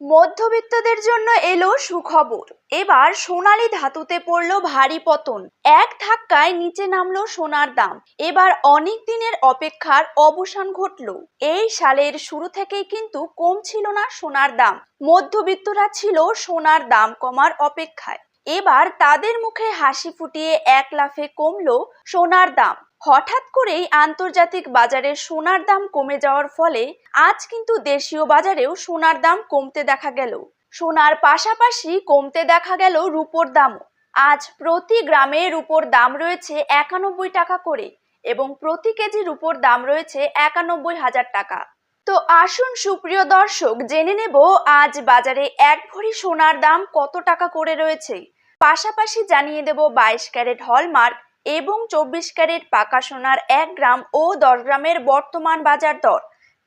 মধ্যবিত্তদের জন্য এলো সুখবর। এবার সোনালি ধাতুতে পড়ল ভারী পতন। এক ধাক্কায় নিচে নামলো সোনার দাম। এবার অনেক দিনের অপেক্ষার অবসান ঘটল। এই সালের শুরু থেকেই কিন্তু কমছিল না সোনার দাম। মধ্যবিত্তরা ছিল সোনার দাম কমার অপেক্ষায়। এবার তাদের মুখে হাসি ফুটিয়ে এক লাফে কমলো সোনার দাম। হঠাৎ করেই আন্তর্জাতিক বাজারে সোনার দাম কমে যাওয়ার ফলে আজ কিন্তু দেশীয় বাজারেও সোনার দাম কমতে দেখা গেল। সোনার পাশাপাশি কমতে দেখা গেল রূপোর দামও। আজ প্রতি গ্রামে রূপোর দাম রয়েছে একানব্বই টাকা করে এবং প্রতি কেজি রূপোর দাম রয়েছে একানব্বই হাজার টাকা। তো আসুন সুপ্রিয় দর্শক, জেনে নেব আজ বাজারে এক ভরি সোনার দাম কত টাকা করে রয়েছে। পাশাপাশি জানিয়ে দেব বাইশ ক্যারেট হলমার্ক এবং চব্বিশ ক্যারেট পাকা সোনার এক গ্রাম ও দশ গ্রামের বর্তমান বাজার দর।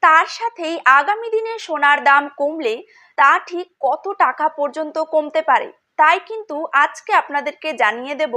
তার সাথেই আগামী দিনে সোনার দাম কমলে তা ঠিক কত টাকা পর্যন্ত কমতে পারে, তাই কিন্তু আজকে আপনাদেরকে জানিয়ে দেব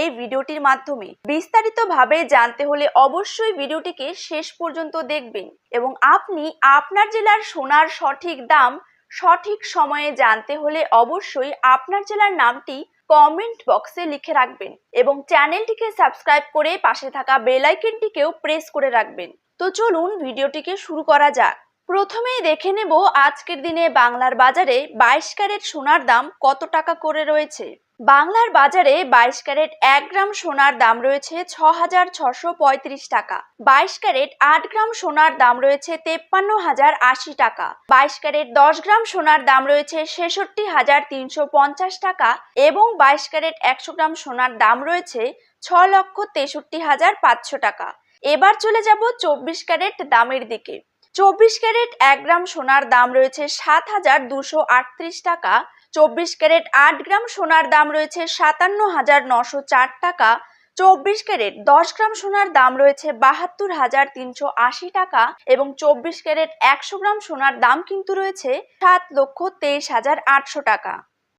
এই ভিডিওটির মাধ্যমে। বিস্তারিতভাবে জানতে হলে অবশ্যই ভিডিওটিকে শেষ পর্যন্ত দেখবেন এবং আপনি আপনার জেলার সোনার সঠিক দাম সঠিক সময়ে জানতে হলে অবশ্যই আপনার জেলার নামটি কমেন্ট বক্সে লিখে রাখবেন এবং চ্যানেলটিকে সাবস্ক্রাইব করে পাশে থাকা বেল আইকনটিকেও প্রেস করে রাখবেন। তো চলুন ভিডিওটিকে শুরু করা যাক। প্রথমেই দেখে নেব আজকের দিনে বাংলার বাজারে বাইশ ক্যারেট সোনার দাম কত টাকা করে রয়েছে। বাংলার বাজারে বাইশ ক্যারেট এক গ্রাম সোনার দাম রয়েছে ছ হাজার ছশো পঁয়ত্রিশ টাকা। বাইশ ক্যারেট আট গ্রাম সোনার দাম রয়েছে তেপ্পান্ন হাজার আশি টাকা। বাইশ ক্যারেট দশ গ্রাম সোনার দাম রয়েছে ছেষট্টি হাজার তিনশো পঞ্চাশ টাকা এবং বাইশ ক্যারেট একশো গ্রাম সোনার দাম রয়েছে ছ লক্ষ তেষট্টি হাজার পাঁচশো টাকা। এবার চলে যাব চব্বিশ ক্যারেট দামের দিকে। চব্বিশ ক্যারেট এক গ্রাম সোনার দাম রয়েছে সাত হাজার দুশো আটত্রিশ টাকা। চব্বিশ ক্যারেট আট গ্রাম সোনার দাম রয়েছে সাতান্ন হাজার নশো চার টাকা। চব্বিশ ক্যারেট দশ গ্রাম সোনার দাম রয়েছে বাহাত্তর হাজার তিনশো আশি টাকা এবং চব্বিশ ক্যারেট একশো গ্রাম সোনার দাম কিন্তু রয়েছে সাত লক্ষ তেইশ হাজার আটশো টাকা।